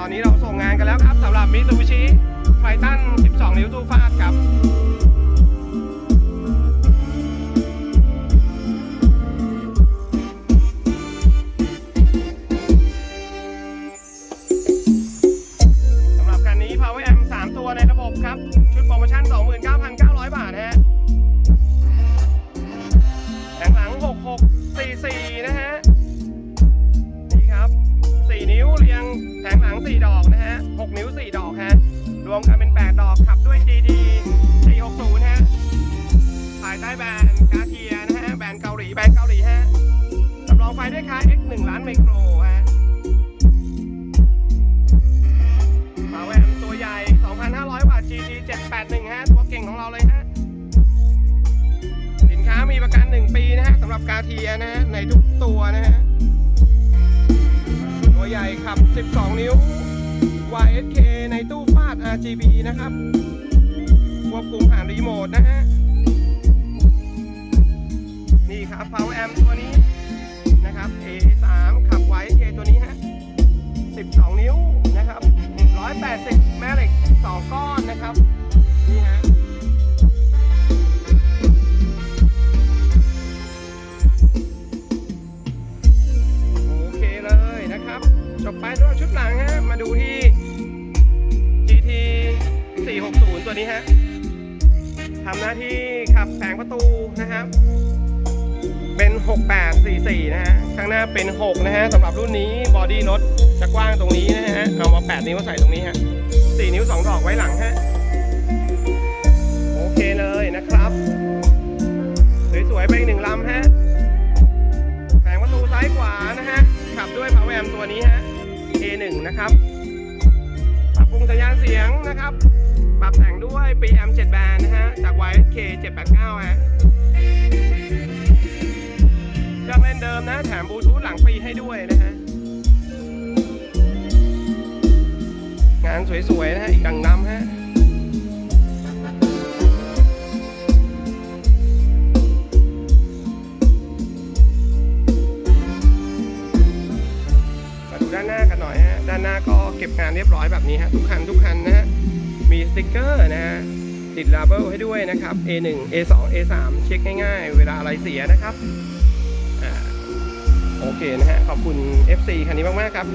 ตอนนี้เราส่งงานกันแล้วครับสำหรับมิตูบิชิไฟตัน 12 นิ้วทูฟาดครับสำหรับคันนี้ Power Amp 3 ตัวในระบบครับ ชุดโปรโมชั่น2 รวมกันเป็น 8 ดอกขับด้วย GT 460 ฮะภายใต้แบรนด์กาเทียนะฮะ แบรนด์เกาหลี แบรนด์เกาหลีฮะสำรองไฟด้วยค่า X 1ล้านไมโครฮะฝาแวนตัวใหญ่ 2,500 บาท GT 781 ฮะ ตัวเก่งของเราเลยฮะ สินค้ามีประกัน 1 ปีนะฮะสำหรับกาเทียนะฮะในทุกตัวนะฮะ ตัวใหญ่ขับ 12 นิ้ว YSK ในตู้ฟาด RGB นะครับ ควบคุมผ่านรีโมทนะฮะ นี่ครับ Power Amp ตัวนี้นะครับ A3 ขับ YSK ตัวนี้ฮะ 12 นิ้วนะครับ 180 แม่เหล็ก 2 ก้อนนะครับ จบไปสำหรับชุดหลังฮะ มาดูที่ GT 460 ตัวนี้ฮะทำหน้าที่ขับแผงประตูนะครับ เป็น 6844 นะฮะ ข้างหน้าเป็น 6 นะฮะสำหรับรุ่นนี้บอดี้รถจะกว้างตรงนี้นะฮะ เอามา 8 นิ้วใส่ตรงนี้ฮะ 4 นิ้ว 2 ดอกไว้หลังฮะ โอเคเลยนะครับสวยๆไปอีกหนึ่งลำฮะ แผงประตูซ้ายขวานะฮะ ขับด้วย Power Amp ตัวนี้ฮะ นะครับ ปรับปรุงสัญญาณเสียงนะครับ ปรับแต่งด้วย PM 7 band นะฮะ จาก YSK 789 ฮะเครื่องเล่นเดิมนะ แถมบลูทูธหลังฟรีให้ด้วยนะฮะ งานสวยๆ นะฮะ อีกดังดำฮะานหน้าก็เก็บงานเรียบร้อยแบบนี้ฮะทุกคันทุกคันนะฮะมีสติกเกอร์นะฮะติดลาเบลให้ด้วยนะครับ A1 A2 A3 เช็คง่ายๆ เวลาอะไรเสียนะครับอโอเคนะฮะขอบคุณ FC คันนี้มากๆครับ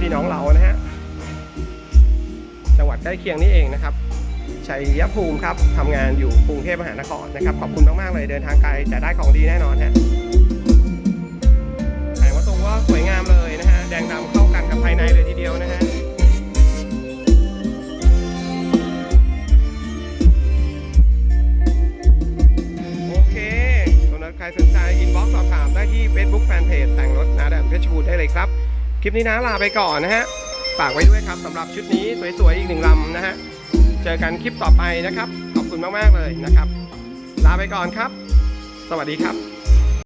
พี่น้องเรานะฮะจังหวัดใกล้เคียงนี่เองนะครับชัยภูมิครับทำงานอยู่กรุงเทพมหานครนะครับ ขอบคุณมากๆเลยเดินทางไกลแต่ได้ของดีแน่นอนฮะแผงประตูก็สวยงามเลยนะฮะ สำหรับใครสนใจอินบ็อกซ์สอบถามได้ที่ Facebook Fanpage แต่งรถนะแดนเพชรบูรณ์ได้เลยครับ คลิปนี้นะลาไปก่อนนะฮะ ฝากไว้ด้วยครับสำหรับชุดนี้สวยๆ อีกหนึ่งลำนะฮะ เจอกันคลิปต่อไปนะครับ ขอบคุณมากๆเลยนะครับ ลาไปก่อนครับ สวัสดีครับ